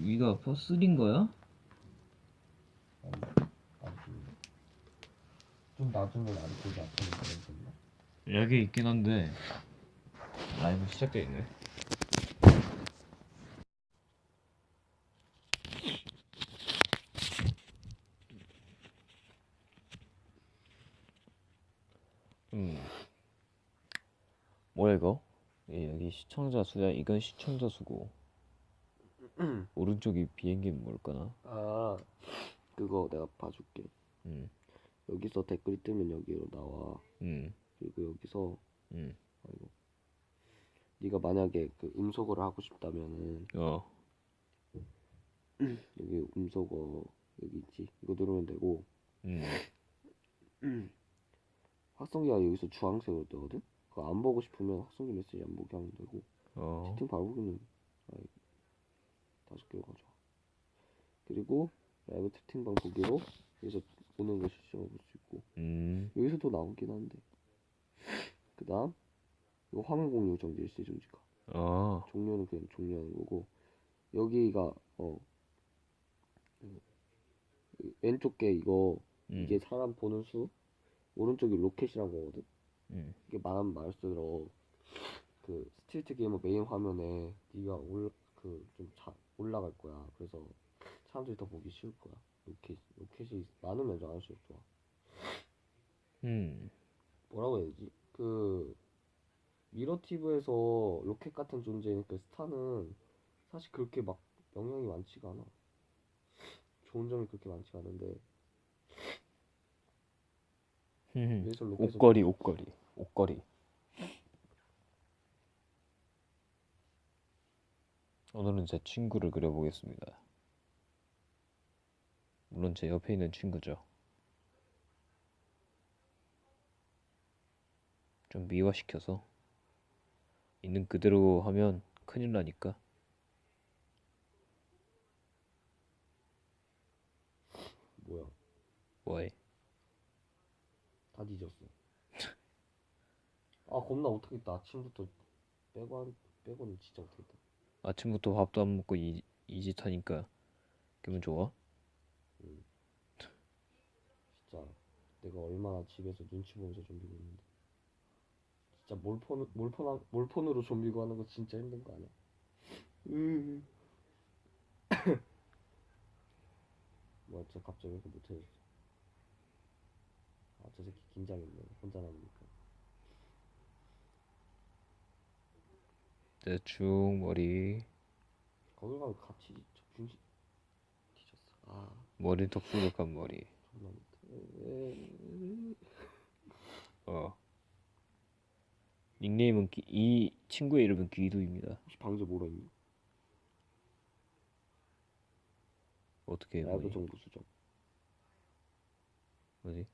위가 퍼슬인 거야? 아니, 아니 좀 낮으면 안 되지 않다는 그런 건가? 약이 있긴 한데 라이브 시작돼 있네. 음, 뭐야 이거? 예, 여기 시청자 수야 이건 시청자 수고 오른쪽이 비행기는 뭘까나? 아 그거 내가 봐줄게. 음, 여기서 댓글이 뜨면 여기로 나와. 음, 그리고 여기서 음, 아이고. 네가 만약에 그 음소거를 하고 싶다면은 어, 여기 음소거 여기 있지? 이거 누르면 되고. 음, 확성기가 여기서 주황색으로 뜨거든? 그거 안 보고 싶으면 확성기 메시지 안 보게 하면 되고. 어, 채팅 바로 보기는 개로 가져 그리고 라이브 채팅방 보기로 여기서 오는 거 실시간 볼수 있고 음, 여기서도 나오긴 한데. 그 다음 이거 화면 공유 정지 일시 중지가. 어, 종료는 그냥 종료하는 거고 여기가 어이 왼쪽 게 이거 음, 이게 사람 보는 수 오른쪽이 로켓이라고 하거든? 음, 이게 말하면 말수록 그 스트리트 게이머 메인 화면에 네가 올그좀 올라갈 거야 그래서 사람들이 더 보기 쉬울 거야 로켓 로켓이 많으면 좀 알수록 좋아 음, 뭐라고 해야 되지? 그 미러티브에서 로켓 같은 존재인 그 스타는 사실 그렇게 막 영향이 많지가 않아. 좋은 점이 그렇게 많지가 않은데 음. 그래서 옷걸이, 옷걸이, 옷걸이. 오늘은 제 친구를 그려보겠습니다. 물론 제 옆에 있는 친구죠. 좀 미화시켜서 있는 그대로 하면 큰일 나니까. 뭐야 뭐해? 다 뒤졌어. 아 겁나 못하겠다. 아침부터 빼고 한 빼고는 진짜 못하겠다. 아침부터 밥도 안 먹고 이 이짓 하니까 기분 좋아? 진짜 내가 얼마나 집에서 눈치 보면서 좀비고 있는데 진짜 몰폰 몰폰 몰폰으로 좀비고 하는 거 진짜 힘든 거 아니야? 음. 뭐야 저 갑자기 왜 이렇게 못해졌어? 아저 새끼 긴장했네 혼자 남으니까 대충 머리 거길 가면 같이 저 분신 뒤졌어 아 머리 덕수덕한 머리. 존나 못해 어. 닉네임은 기, 이 친구의 이름은 귀두입니다. 혹시 방제 뭐라 했니? 어떻게 라이브 뭐니? 정보 수정 뭐지?